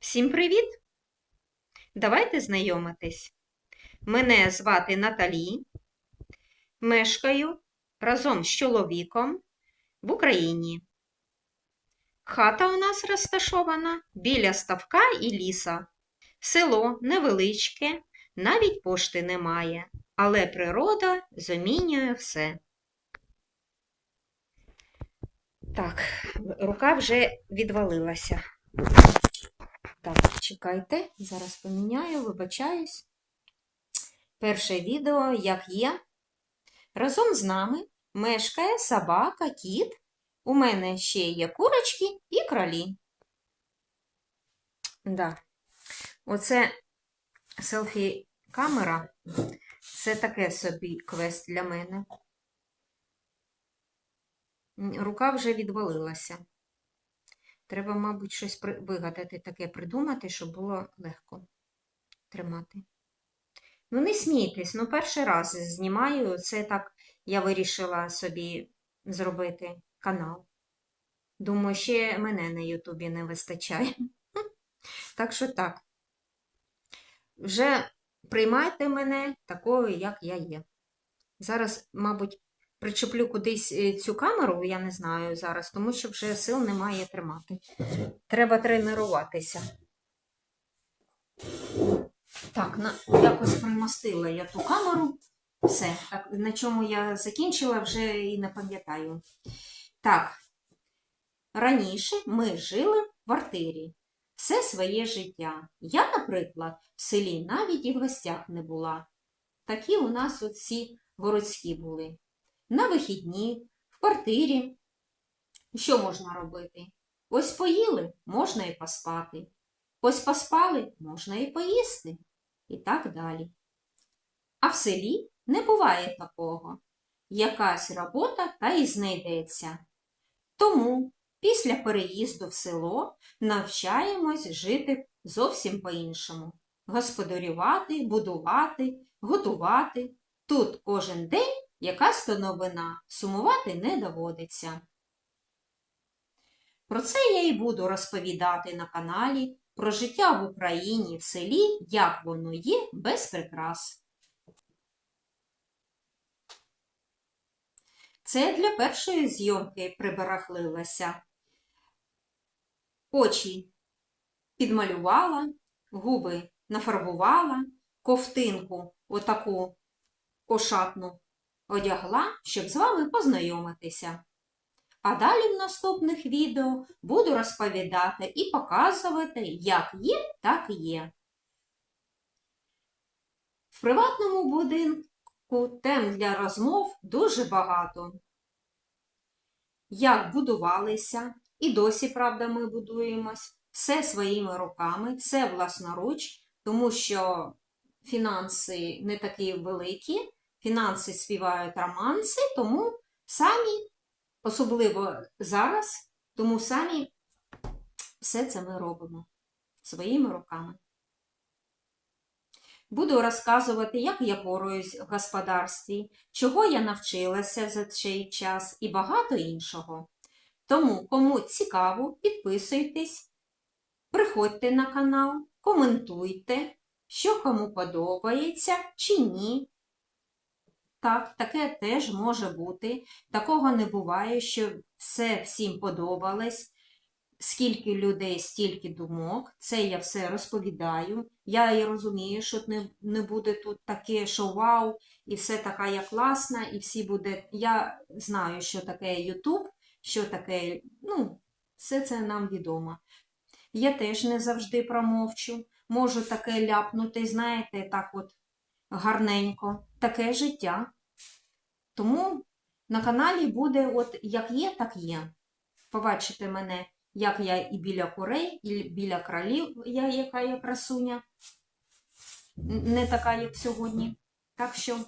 Всім привіт! Давайте знайомитись. Мене звати Наталі. Мешкаю разом з чоловіком в Україні. Хата у нас розташована біля ставка і ліса. Село невеличке, навіть пошти немає, але природа замінює все. Так, рука вже відвалилася. Чекайте, зараз поміняю, вибачаюсь. Перше відео, як є. Разом з нами мешкає собака, кіт. У мене ще є курочки і кролі. Да. Оце селфі-камера. Це таке собі квест для мене. Рука вже відвалилася. Треба, мабуть, щось вигадати таке придумати, щоб було легко тримати. Ну, не смійтесь, ну перший раз знімаю. Це так я вирішила собі зробити канал. Думаю, ще мене на Ютубі не вистачає. Так що так. Вже приймайте мене такою, як я є. Зараз, мабуть, причеплю кудись е, цю камеру, я не знаю зараз, тому що вже сил немає тримати. Треба тренуватися. Так, на, якось примостила я ту камеру. Все, на чому я закінчила, вже і не пам'ятаю. Так, раніше ми жили в квартирі все своє життя. Я, наприклад, в селі навіть і в гостях не була. Такі у нас оці городські були. На вихідні, в квартирі. Що можна робити? Ось поїли, можна і поспати. Ось поспали, можна і поїсти. І так далі. А в селі не буває такого. Якась робота та й знайдеться. Тому після переїзду в село навчаємось жити зовсім по-іншому. Господарювати, будувати, готувати. Тут кожен день якась то новина, сумувати не доводиться. Про це я і буду розповідати на каналі про життя в Україні в селі, як воно є без прикрас. Це для першої зйомки прибарахлилася. Очі підмалювала, губи нафарбувала, ковтинку отаку ошатну одягла, щоб з вами познайомитися. А далі в наступних відео буду розповідати і показувати, як є, так є. В приватному будинку тем для розмов дуже багато. Як будувалися, і досі, правда, ми будуємось, все своїми руками, все власноруч, тому що фінанси не такі великі, фінанси співають романси, тому самі Особливо зараз, тому самі все це ми робимо своїми руками. Буду розказувати, як я поруюсь в господарстві, чого я навчилася за цей час і багато іншого. Тому, кому цікаво, підписуйтесь, приходьте на канал, коментуйте, що кому подобається чи ні. Так, таке теж може бути. Такого не буває, що все всім подобалось. Скільки людей, стільки думок. Це я все розповідаю. Я і розумію, що не, не буде тут таке, що вау, і все така я класна, і всі буде. Я знаю, що таке Ютуб, що таке, ну, все це нам відомо. Я теж не завжди промовчу. Можу таке ляпнути, знаєте, так от гарненько. Таке життя. Тому на каналі буде от як є, так є. Побачите мене, як я і біля курей, і біля кролів, я яка я красуня. Не така, як сьогодні. Так що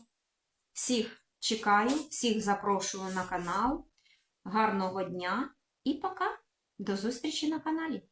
всіх чекаю, всіх запрошую на канал. Гарного дня і пока. До зустрічі на каналі.